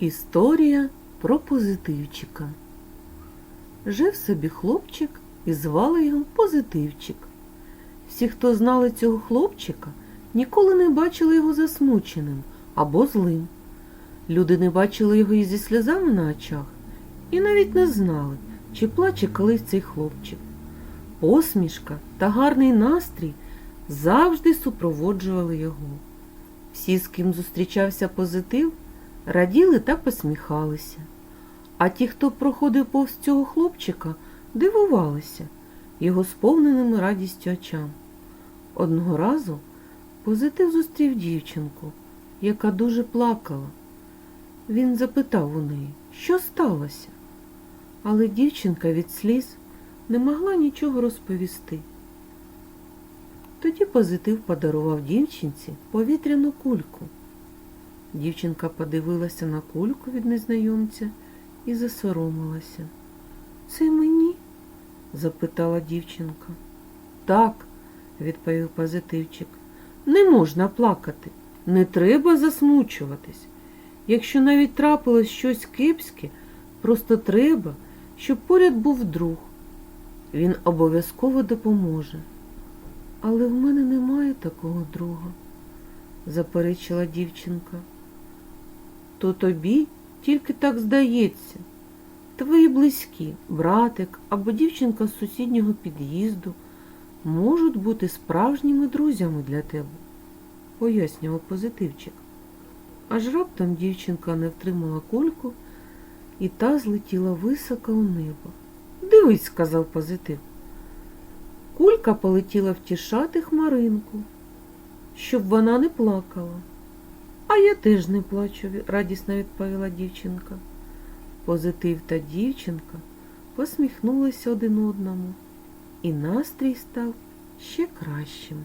Історія про позитивчика. Жив собі хлопчик і звали його Позитивчик. Всі, хто знали цього хлопчика, ніколи не бачили його засмученим або злим. Люди не бачили його і зі сльозами на очах, і навіть не знали, чи плаче колись цей хлопчик. Посмішка та гарний настрій завжди супроводжували його. Всі, з ким зустрічався позитив, раділи та посміхалися. А ті, хто проходив повз цього хлопчика, дивувалися його сповненими радістю очам. Одного разу позитив зустрів дівчинку, яка дуже плакала. Він запитав у неї, що сталося, але дівчинка від сліз не могла нічого розповісти. Тоді позитив подарував дівчинці повітряну кульку. Дівчинка подивилася на кульку від незнайомця і засоромилася. Це мені? запитала дівчинка. Так, відповів позитивчик. Не можна плакати, не треба засмучуватись. Якщо навіть трапилось щось кепське, просто треба, щоб поряд був друг. Він обов'язково допоможе. Але в мене немає такого друга, заперечила дівчинка. То тобі тільки так здається. Твої близькі, братик або дівчинка з сусіднього під'їзду можуть бути справжніми друзями для тебе, пояснював позитивчик. Аж раптом дівчинка не втримала кульку, і та злетіла високо у небо. Дивись, сказав позитив. Кулька полетіла втішати хмаринку, щоб вона не плакала. А я теж не плачу, радісно відповіла дівчинка. Позитив та дівчинка посміхнулися один одному, і настрій став ще кращим.